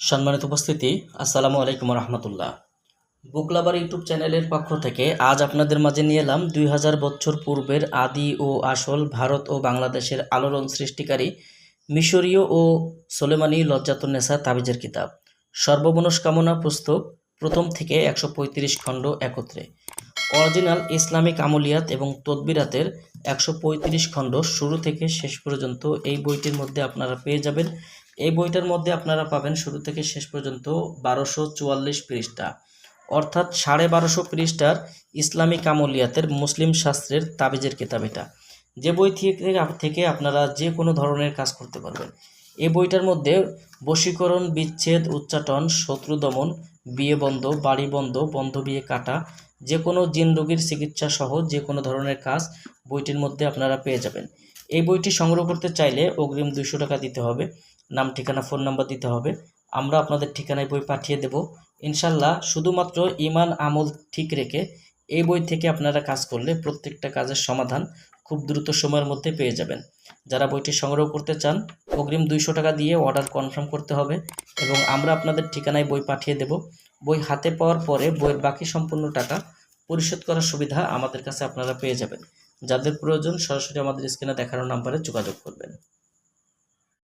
সম্মানিত উপস্থিতি, আসসালামু আলাইকুম রহমতুল্লাহ। বুক লাভার ইউটিউব চ্যানেলের পক্ষ থেকে আজ আপনাদের মাঝে নিয়ে এলাম দুই হাজার বছর পূর্বের আদি ও আসল ভারত ও বাংলাদেশের আলোড়ন সৃষ্টিকারী মিশরীয় ও সোলেমানি লজ্জাতুন্নেসা তাবিজের কিতাব। সর্বমনস্কামনা পুস্তক, প্রথম থেকে একশো পঁয়ত্রিশ খণ্ড একত্রে। অরিজিনাল ইসলামিক আমলিয়াত এবং তদবিরাতের একশো পঁয়ত্রিশ খণ্ড শুরু থেকে শেষ পর্যন্ত এই বইটির মধ্যে আপনারা পেয়ে যাবেন এই বইটার মধ্যে আপনারা পাবেন শুরু থেকে শেষ পর্যন্ত বারোশো চুয়াল্লিশ পৃষ্ঠা। অর্থাৎ সাড়ে বারোশো পৃষ্ঠার ইসলামিক আমলিয়াতের মুসলিম শাস্ত্রের তাবিজের কিতাব এটা যে বই থেকে থেকে আপনারা যে কোনো ধরনের কাজ করতে পারবেন। এই বইটার মধ্যে বশীকরণ, বিচ্ছেদ, উচ্চাটন, শত্রু দমন, বিয়ে বন্ধ, বাড়ি বন্ধ বন্ধ বিয়ে কাটা, যে কোনো জিন রোগীর চিকিৎসা সহ যে কোনো ধরনের কাজ বইটির মধ্যে আপনারা পেয়ে যাবেন। এই বইটি সংগ্রহ করতে চাইলে অগ্রিম দুশো টাকা দিতে হবে। নাম, ঠিকানা ফোন নাম্বার দিতে হবে। আমরা আপনাদের ঠিকানায় বই পাঠিয়ে দেব। ইনশাল্লাহ শুধুমাত্র ইমান, আমল ঠিক রেখে এই বই থেকে আপনারা কাজ করলে প্রত্যেকটা কাজের সমাধান খুব দ্রুত সময়ের মধ্যে পেয়ে যাবেন। যারা বইটি সংগ্রহ করতে চান, অগ্রিম দুইশো টাকা দিয়ে অর্ডার কনফার্ম করতে হবে এবং আমরা আপনাদের ঠিকানায় বই পাঠিয়ে দেব। বই হাতে পাওয়ার পরে বইয়ের বাকি সম্পূর্ণ টাকা পরিশোধ করার সুবিধা আমাদের কাছে আপনারা পেয়ে যাবেন। যাদের প্রয়োজন সরাসরি আমাদের স্ক্রিনে দেখানো নাম্বারে যোগাযোগ করবেন।